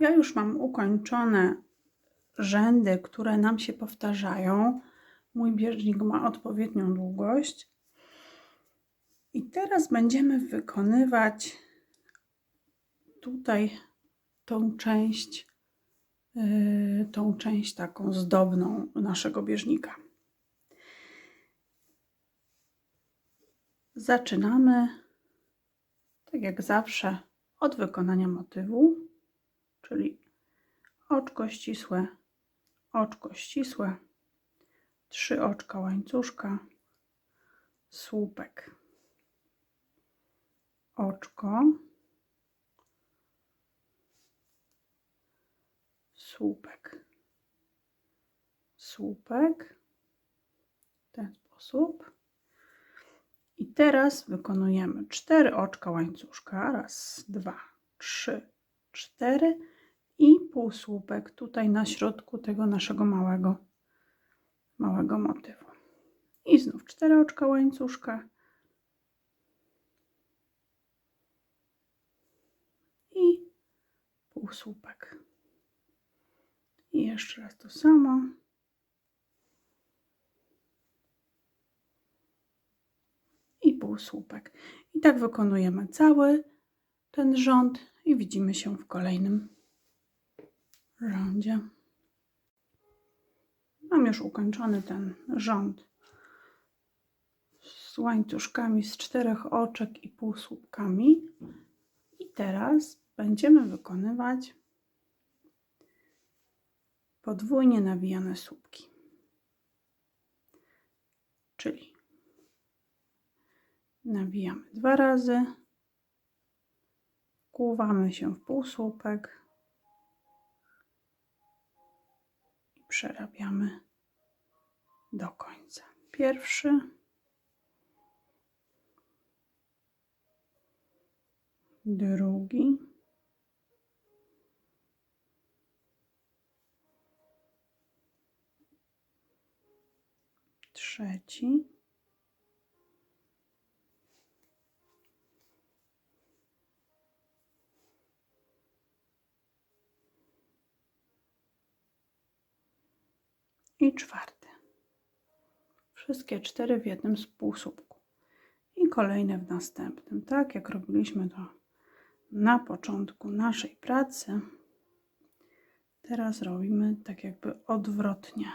Ja już mam ukończone rzędy, które nam się powtarzają. Mój bieżnik ma odpowiednią długość. I teraz będziemy wykonywać tutaj tą część, yy, tą część taką zdobną naszego bieżnika. Zaczynamy, tak jak zawsze, od wykonania motywu, czyli oczko ścisłe, oczko ścisłe, trzy oczka łańcuszka, słupek, oczko, słupek, słupek, w ten sposób. I teraz wykonujemy cztery oczka łańcuszka. Raz, dwa, trzy, cztery półsłupek tutaj na środku tego naszego małego, małego motywu. I znów cztery oczka łańcuszka. I półsłupek. I jeszcze raz to samo. i półsłupek. I tak wykonujemy cały ten rząd i widzimy się w kolejnym rządzie. Mam już ukończony ten rząd z łańcuszkami z czterech oczek i półsłupkami. I teraz będziemy wykonywać podwójnie nawijane słupki. Czyli nawijamy dwa razy, kłuwamy się w półsłupek przerabiamy do końca. Pierwszy, drugi, trzeci. I czwarty. Wszystkie cztery w jednym półsłupku. I kolejne w następnym. Tak jak robiliśmy to na początku naszej pracy. Teraz robimy tak jakby odwrotnie.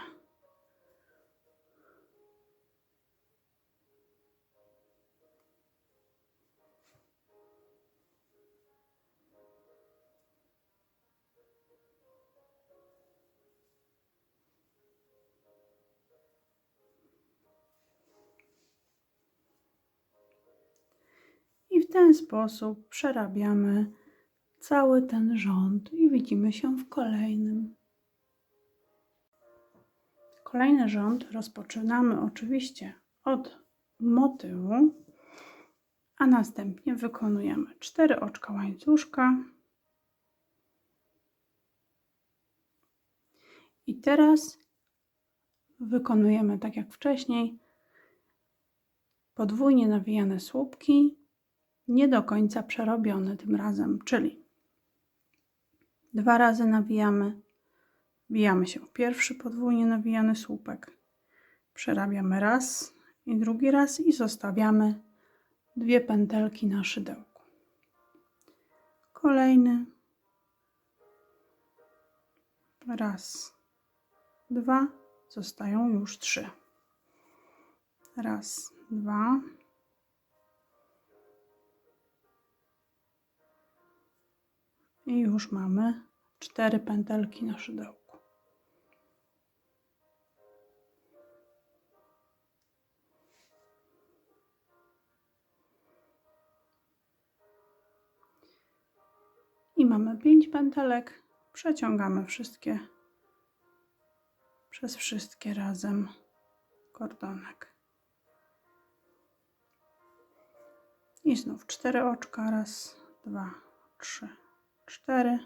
Ten sposób przerabiamy cały ten rząd i widzimy się w kolejnym. Kolejny rząd rozpoczynamy oczywiście od motywu, a następnie wykonujemy cztery oczka łańcuszka. I teraz wykonujemy tak jak wcześniej podwójnie nawijane słupki nie do końca przerobiony tym razem, czyli dwa razy nawijamy, wbijamy się pierwszy podwójnie nawijany słupek, przerabiamy raz i drugi raz i zostawiamy dwie pętelki na szydełku. Kolejny, raz, dwa, zostają już trzy. Raz, dwa, I już mamy cztery pętelki na szydełku. I mamy pięć pętelek. Przeciągamy wszystkie przez wszystkie razem kordonek. I znów cztery oczka. Raz, dwa, trzy, cztery,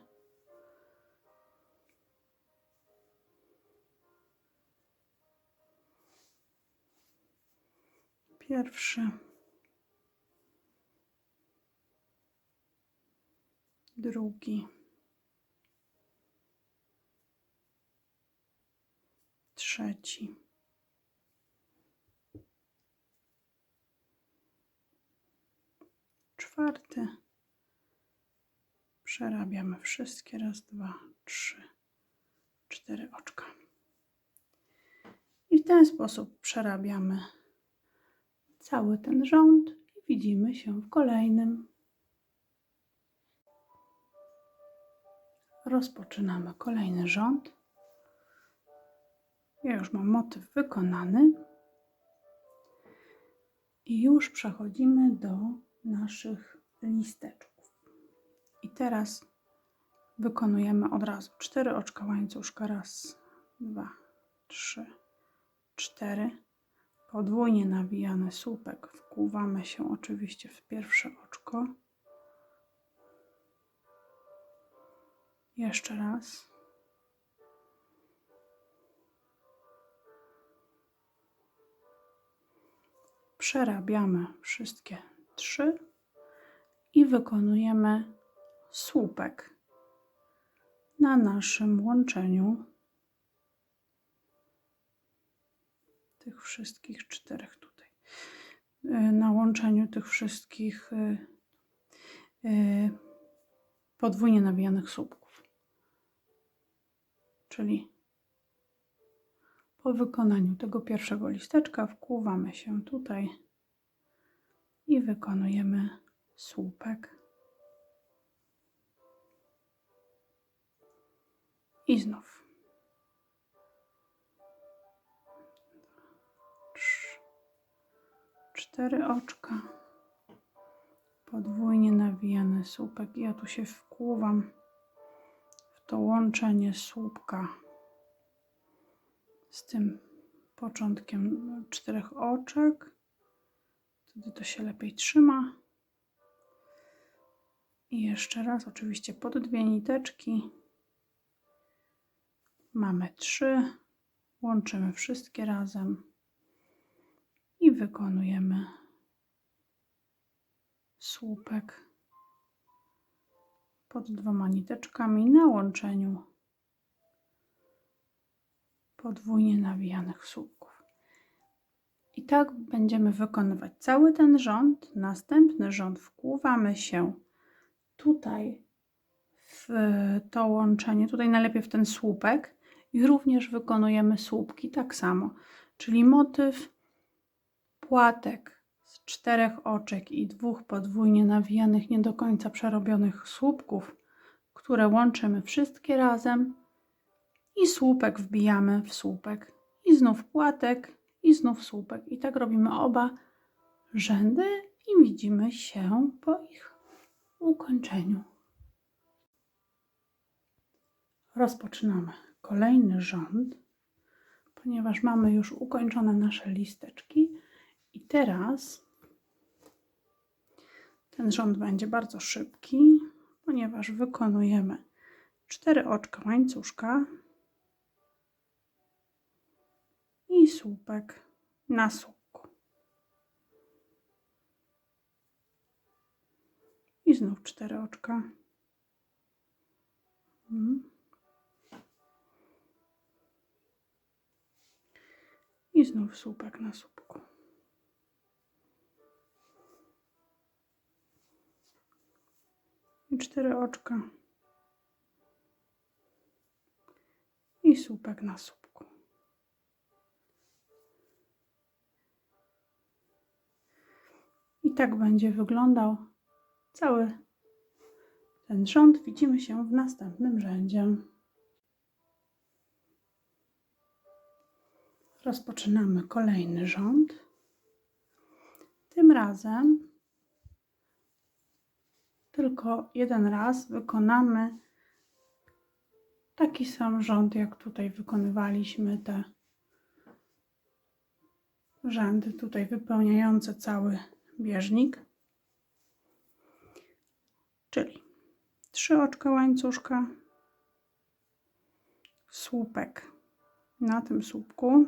pierwszy, drugi, trzeci. czwarty. Przerabiamy wszystkie. Raz, dwa, trzy, cztery oczka. I w ten sposób przerabiamy cały ten rząd i widzimy się w kolejnym. Rozpoczynamy kolejny rząd. Ja już mam motyw wykonany. I już przechodzimy do naszych listeczków. Teraz wykonujemy od razu cztery oczka łańcuszka. Raz, dwa, trzy, cztery. Podwójnie nawijany słupek. Wkłuwamy się oczywiście w pierwsze oczko. Jeszcze raz. Przerabiamy wszystkie trzy i wykonujemy słupek na naszym łączeniu tych wszystkich czterech tutaj. Y, Na łączeniu tych wszystkich y, y, podwójnie nawijanych słupków. Czyli po wykonaniu tego pierwszego listeczka wkłuwamy się tutaj i wykonujemy słupek. I znów. Cztery oczka. Podwójnie nawijany słupek. Ja tu się wkłuwam w to łączenie słupka z tym początkiem czterech oczek. Wtedy to się lepiej trzyma. I jeszcze raz, oczywiście pod dwie niteczki. Mamy trzy. Łączymy wszystkie razem i wykonujemy słupek pod dwoma niteczkami na łączeniu podwójnie nawijanych słupków. I tak będziemy wykonywać cały ten rząd. Następny rząd wkłuwamy się tutaj w to łączenie, tutaj najlepiej w ten słupek i również wykonujemy słupki tak samo, czyli motyw płatek z czterech oczek i dwóch podwójnie nawijanych, nie do końca przerobionych słupków, które łączymy wszystkie razem i słupek wbijamy w słupek. I znów płatek i znów słupek. I tak robimy oba rzędy i widzimy się po ich ukończeniu. Rozpoczynamy kolejny rząd, ponieważ mamy już ukończone nasze listeczki i teraz ten rząd będzie bardzo szybki, ponieważ wykonujemy cztery oczka łańcuszka i słupek na słupku. I znów cztery oczka. Mhm. I znów słupek na słupku. I cztery oczka. I słupek na słupku. I tak będzie wyglądał cały ten rząd. Widzimy się w następnym rzędzie. Rozpoczynamy kolejny rząd. Tym razem tylko jeden raz wykonamy taki sam rząd, jak tutaj wykonywaliśmy te rzędy tutaj wypełniające cały bieżnik. Czyli trzy oczka łańcuszka, słupek na tym słupku,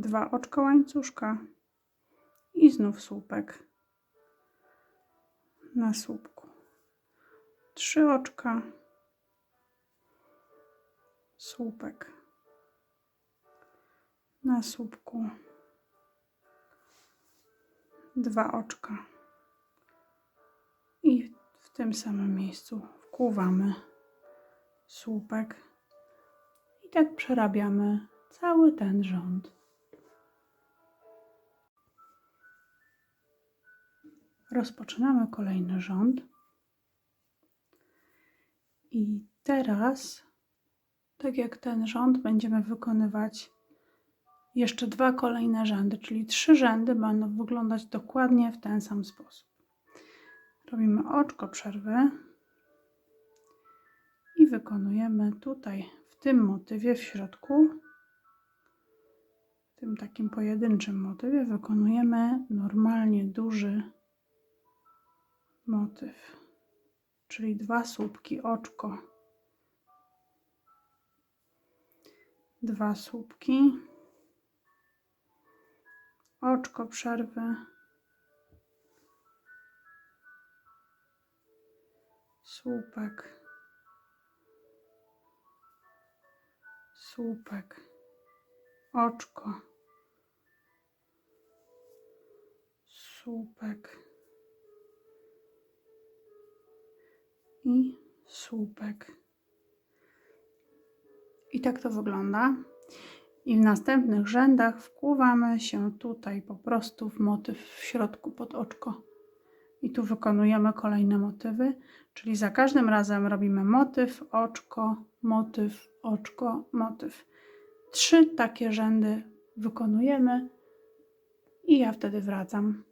dwa oczka łańcuszka i znów słupek na słupku. Trzy oczka, słupek na słupku dwa oczka i w tym samym miejscu wkłuwamy słupek i tak przerabiamy cały ten rząd. Rozpoczynamy kolejny rząd. I teraz, tak jak ten rząd, będziemy wykonywać jeszcze dwa kolejne rzędy, czyli trzy rzędy będą wyglądać dokładnie w ten sam sposób. Robimy oczko przerwy i wykonujemy tutaj w tym motywie w środku, w tym takim pojedynczym motywie, wykonujemy normalnie duży motyw, czyli dwa słupki oczko, dwa słupki, oczko przerwy, słupek, słupek, oczko, słupek i słupek. I tak to wygląda. I w następnych rzędach wkłuwamy się tutaj po prostu w motyw w środku pod oczko. I tu wykonujemy kolejne motywy, czyli za każdym razem robimy motyw, oczko, motyw, oczko, motyw. Trzy takie rzędy wykonujemy i ja wtedy wracam.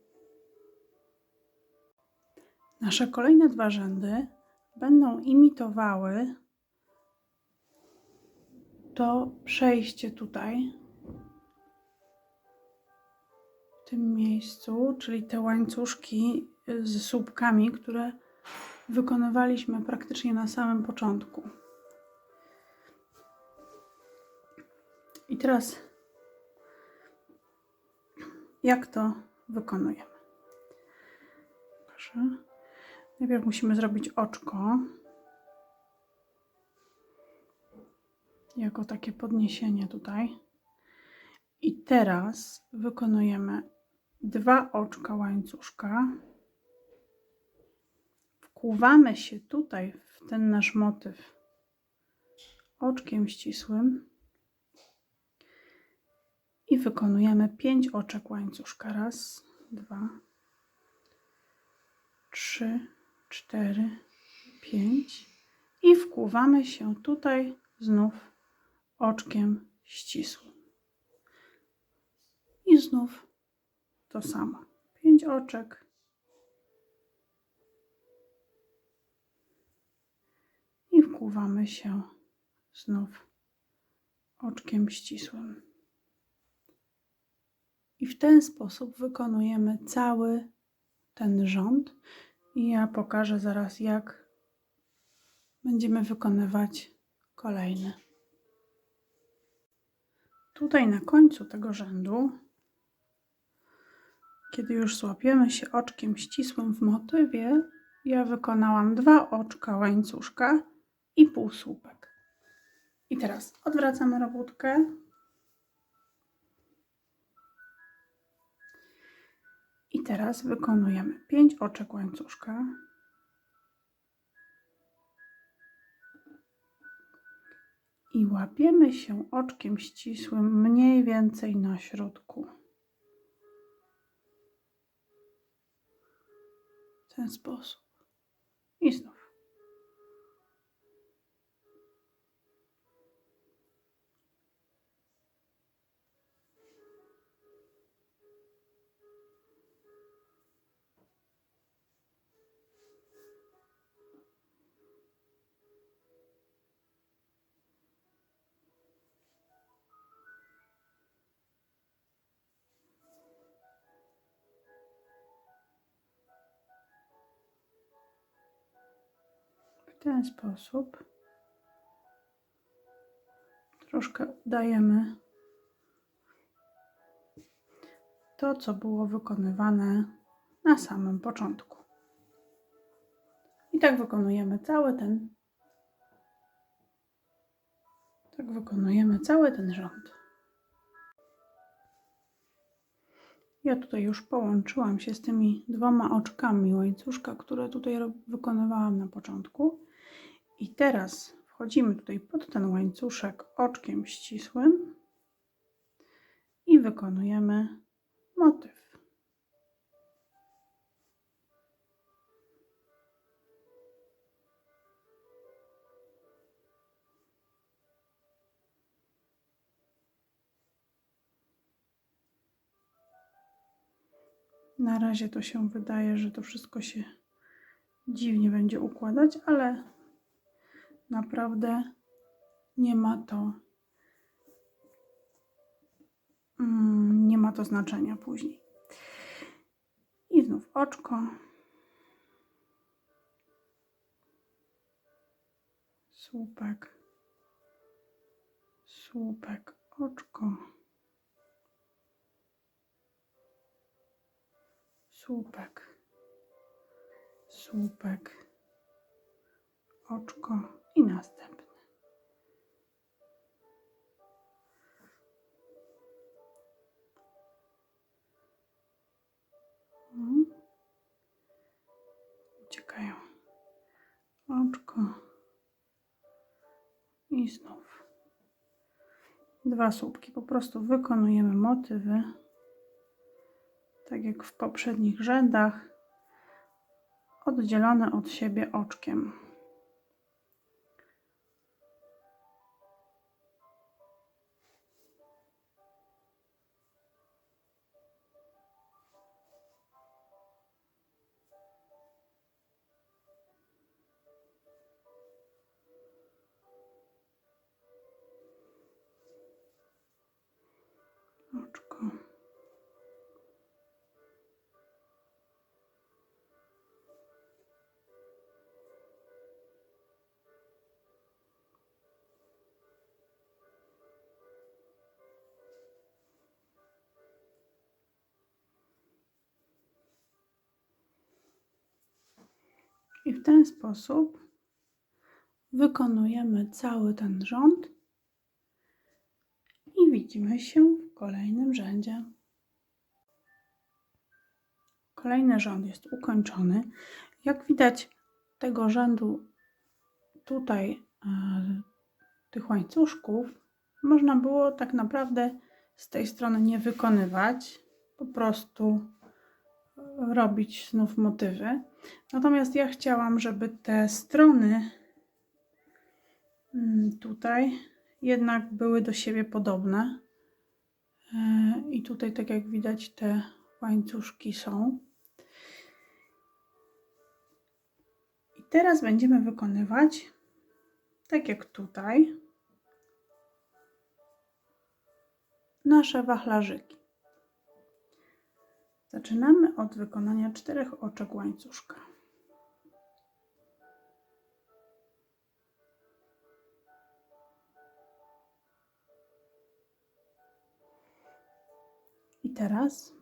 Nasze kolejne dwa rzędy będą imitowały to przejście tutaj, w tym miejscu, czyli te łańcuszki z słupkami, które wykonywaliśmy praktycznie na samym początku. I teraz, jak to wykonujemy? Proszę. Najpierw musimy zrobić oczko. Jako takie podniesienie tutaj. I teraz wykonujemy dwa oczka łańcuszka. Wkłuwamy się tutaj w ten nasz motyw oczkiem ścisłym i wykonujemy pięć oczek łańcuszka. Raz, dwa, trzy, cztery, pięć i wkłuwamy się tutaj znów oczkiem ścisłym. I znów to samo. Pięć oczek. I wkłuwamy się znów oczkiem ścisłym. I w ten sposób wykonujemy cały ten rząd. I ja pokażę zaraz, jak będziemy wykonywać kolejny. Tutaj na końcu tego rzędu, kiedy już złapiemy się oczkiem ścisłym w motywie, ja wykonałam dwa oczka łańcuszka i półsłupek. I teraz odwracamy robótkę. Teraz wykonujemy 5 oczek łańcuszka. I łapiemy się oczkiem ścisłym mniej więcej na środku. W ten sposób. Ten sposób troszkę dajemy to, co było wykonywane na samym początku. I tak wykonujemy cały ten tak wykonujemy cały ten rząd. Ja tutaj już połączyłam się z tymi dwoma oczkami łańcuszka, które tutaj wykonywałam na początku. I teraz wchodzimy tutaj pod ten łańcuszek oczkiem ścisłym i wykonujemy motyw. Na razie to się wydaje, że to wszystko się dziwnie będzie układać, ale naprawdę nie ma to mm, nie ma to znaczenia później. I znów oczko. Słupek. Słupek, oczko. Słupek. Słupek. Oczko i następny. Mhm. Uciekają. Oczko. I znów. Dwa słupki. Po prostu wykonujemy motywy. Tak jak w poprzednich rzędach. Oddzielone od siebie oczkiem. W ten sposób wykonujemy cały ten rząd i widzimy się w kolejnym rzędzie. Kolejny rząd jest ukończony. Jak widać, tego rzędu tutaj, e, tych łańcuszków, można było tak naprawdę z tej strony nie wykonywać, po prostu robić znów motywy. Natomiast ja chciałam, żeby te strony mm, tutaj jednak były do siebie podobne. E, I tutaj, tak jak widać, te łańcuszki są. I teraz będziemy wykonywać, tak jak tutaj, nasze wachlarzyki. Zaczynamy od wykonania czterech oczek łańcuszka. I teraz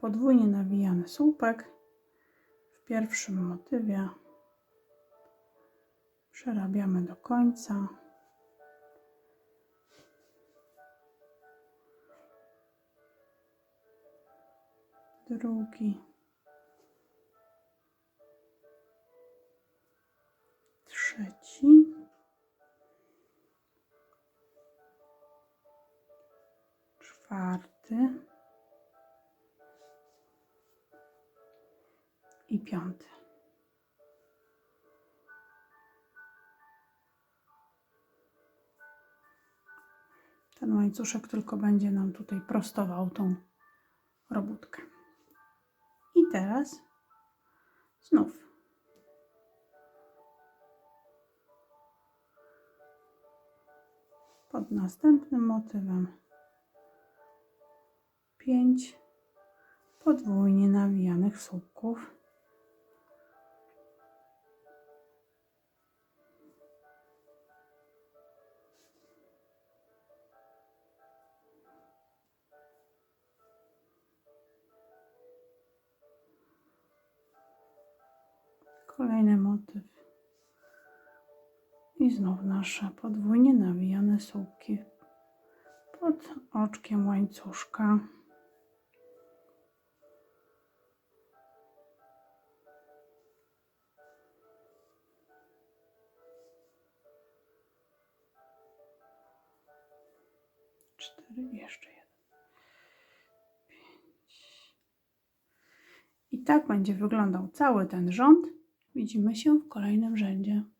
podwójnie nawijany słupek w pierwszym motywie przerabiamy do końca. Drugi. Trzeci. Czwarty. i piąty. Ten łańcuszek tylko będzie nam tutaj prostował tą robótkę. Teraz? Znów. Pod następnym motywem. 5 podwójnie nawijanych słupków. I znów nasze podwójnie nawijane słupki pod oczkiem łańcuszka. Cztery jeszcze jeden. Pięć. I tak będzie wyglądał cały ten rząd. Widzimy się w kolejnym rzędzie.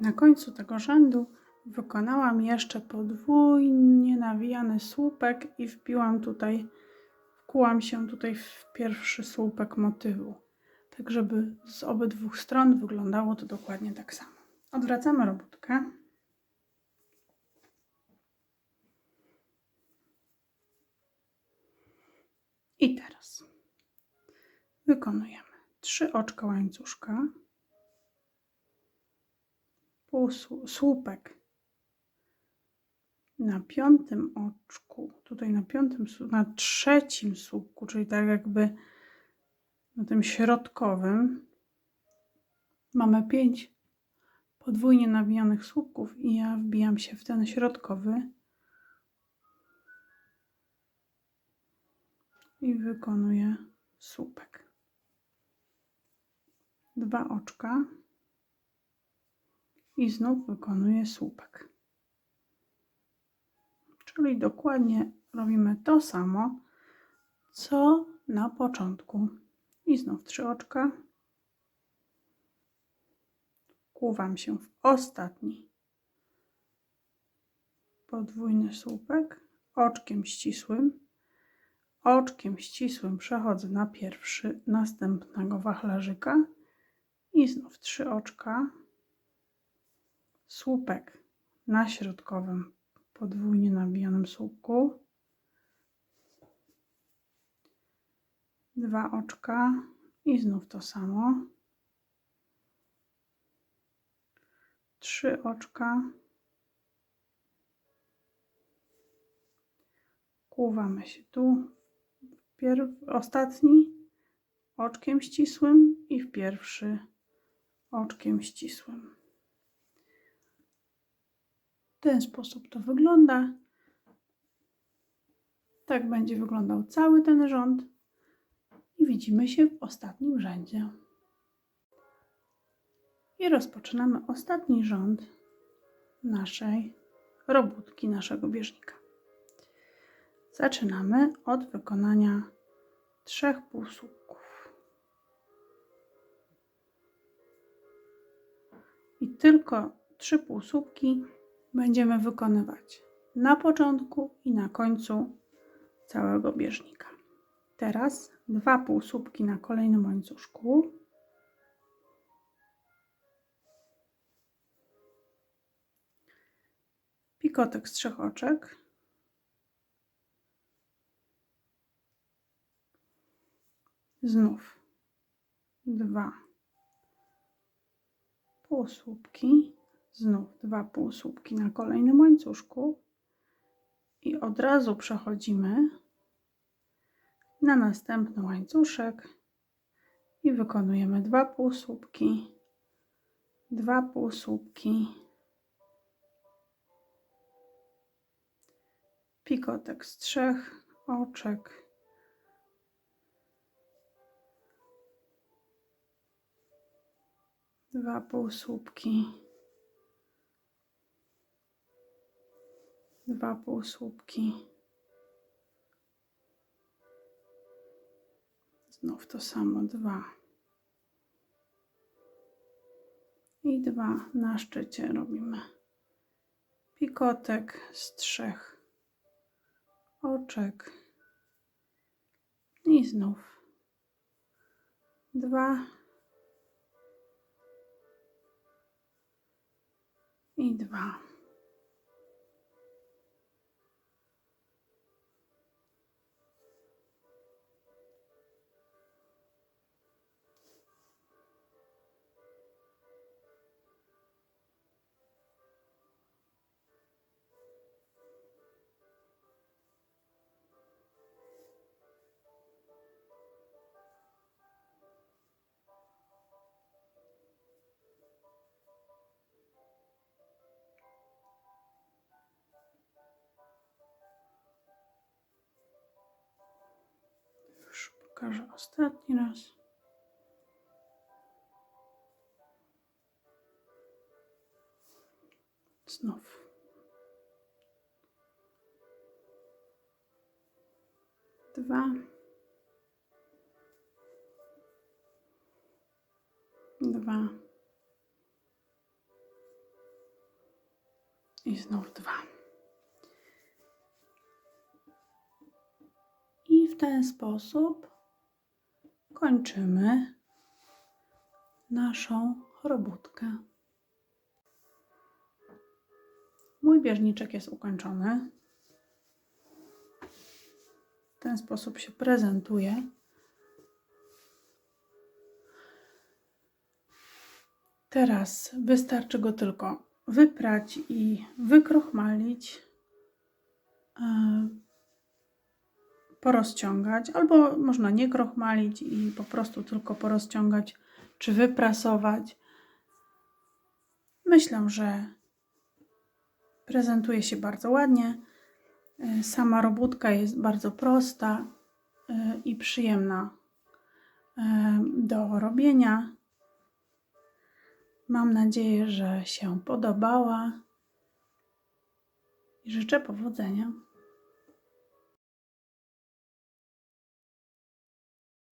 Na końcu tego rzędu wykonałam jeszcze podwójnie nawijany słupek i wbiłam tutaj, wkułam się tutaj w pierwszy słupek motywu, tak żeby z obydwu stron wyglądało to dokładnie tak samo. Odwracamy robótkę. I teraz wykonujemy trzy oczka łańcuszka, półsłu- słupek na piątym oczku, tutaj na piątym, na trzecim słupku, czyli tak jakby na tym środkowym, mamy pięć podwójnie nawijanych słupków i ja wbijam się w ten środkowy i wykonuję słupek. Dwa oczka i znów wykonuję słupek. Czyli dokładnie robimy to samo, co na początku. I znów trzy oczka. Kłuwam się w ostatni podwójny słupek oczkiem ścisłym. Oczkiem ścisłym przechodzę na pierwszy następnego wachlarzyka i znów trzy oczka. Słupek na środkowym podwójnie nabijanym słupku. Dwa oczka i znów to samo. Trzy oczka. Kłuwamy się tu. Pierw, ostatni oczkiem ścisłym i w pierwszy oczkiem ścisłym. W ten sposób to wygląda. Tak będzie wyglądał cały ten rząd. I widzimy się w ostatnim rzędzie. I rozpoczynamy ostatni rząd naszej robótki, naszego bieżnika. Zaczynamy od wykonania trzech półsłupków. I tylko trzy półsłupki będziemy wykonywać na początku i na końcu całego bieżnika. Teraz dwa półsłupki na kolejnym łańcuszku. Pikotek z trzech oczek. Znów dwa półsłupki znów dwa półsłupki na kolejnym łańcuszku. I od razu przechodzimy na następny łańcuszek. I wykonujemy dwa półsłupki, dwa półsłupki, pikotek z trzech oczek, dwa półsłupki. Dwa półsłupki. Znów to samo, dwa. I dwa na szczycie robimy. Pikotek z trzech oczek. I znów dwa. I dwa. Pokażę ostatni raz. Znów. Dwa. Dwa. I znów dwa. I w ten sposób kończymy naszą robótkę. Mój bieżniczek jest ukończony. W ten sposób się prezentuje. Teraz wystarczy go tylko wyprać i wykrochmalić, e, porozciągać, albo można nie krochmalić i po prostu tylko porozciągać czy wyprasować. Myślę, że prezentuje się bardzo ładnie. Sama robótka jest bardzo prosta e, i przyjemna e, do robienia. Mam nadzieję, że się podobała i życzę powodzenia.